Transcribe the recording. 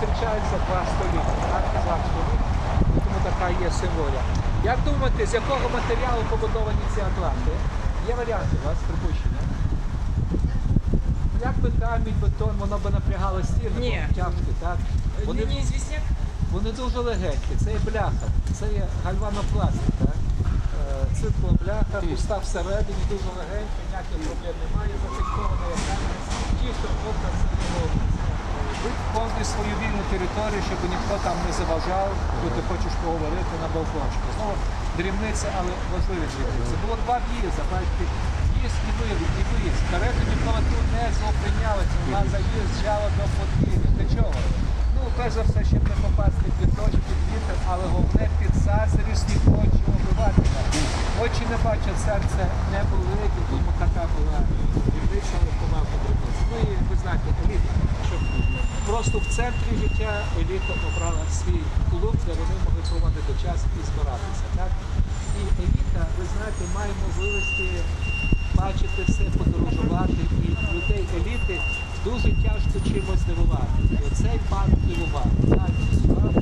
зустрічаються два століття, так, два століття, тому така є символія. Як думаєте, з якого матеріалу побудовані ці атланти? Є варіанти у вас припущення? Як би камінь, бетон, воно би напрягало стіни, Ні. тяжкі, так? Вони, Ні, звісняк? вони дуже легенькі, це є бляха, це є гальванопластик, так? Е, бляха, пуста всередині, дуже легенька, ніяких проблем немає, зафіксована як камінь, чисто просто це його ви повністю свою вільну територію, щоб ніхто там не заважав, бо ти хочеш поговорити на балкончику. Знову дрібниця, але важливі дрібниці. Було два в'їзди, бачите, в'їзд і виїзд, і виїзд. Карету ніколи тут не зупинялися, вона заїжджала до подвір'я. Для чого? Ну, перш за все, щоб не попасти під дощ, під вітер, але головне під зазрісні очі обивателя. Очі не бачать, серце не болить, тому така була дрібниця, але помилка дрібниця. Ну і ви знаєте, еліта, щоб просто в центрі життя еліта обрала свій клуб, де вони могли проводити час і збиратися. Так? І еліта, ви знаєте, має можливості бачити все, подорожувати, і людей еліти дуже тяжко чимось здивувати. І оцей пан дивував.